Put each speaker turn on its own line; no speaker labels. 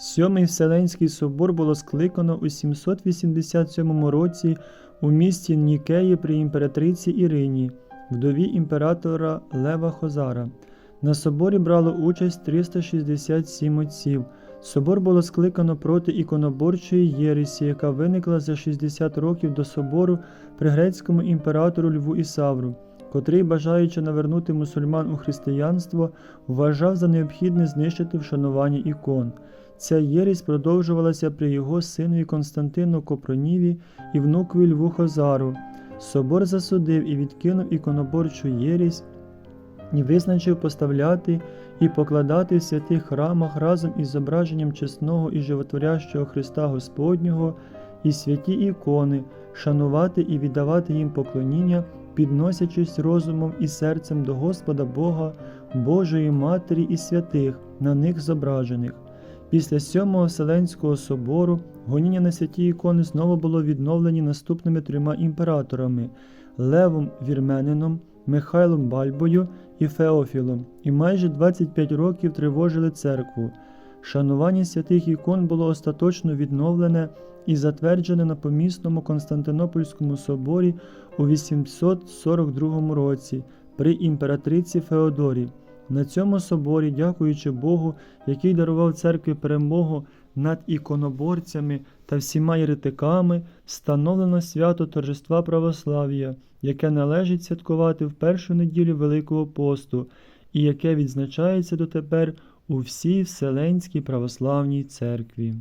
Сьомий Вселенський собор було скликано у 787 році у місті Нікеї при імператриці Ірині, вдові імператора Лева Хозара. На соборі брало участь 367 отців. Собор було скликано проти іконоборчої єресі, яка виникла за 60 років до собору при грецькому імператору Льву Ісавру, котрий, бажаючи навернути мусульман у християнство, вважав за необхідне знищити вшанування ікон. Ця єресь продовжувалася при його синові Константину Копроніві і внукові Льву Хозару. Собор засудив і відкинув іконоборчу єресь і визначив поставляти і покладати в святих храмах разом із зображенням чесного і животворящого Христа Господнього і святі ікони, шанувати і віддавати їм поклоніння, підносячись розумом і серцем до Господа Бога, Божої Матері і святих, на них зображених. Після сьомого Вселенського собору гоніння на святі ікони знову було відновлені наступними трьома імператорами Левом Вірменином, Михайлом Бальбою і Феофілом, і майже 25 років тривожили церкву. Шанування святих ікон було остаточно відновлене і затверджене на помісному Константинопольському соборі у 842 році при імператриці Феодорі. На цьому соборі, дякуючи Богу, який дарував церкві перемогу над іконоборцями та всіма єретиками, встановлено свято торжества православ'я, яке належить святкувати в першу неділю Великого посту і яке відзначається дотепер у всій Вселенській православній церкві.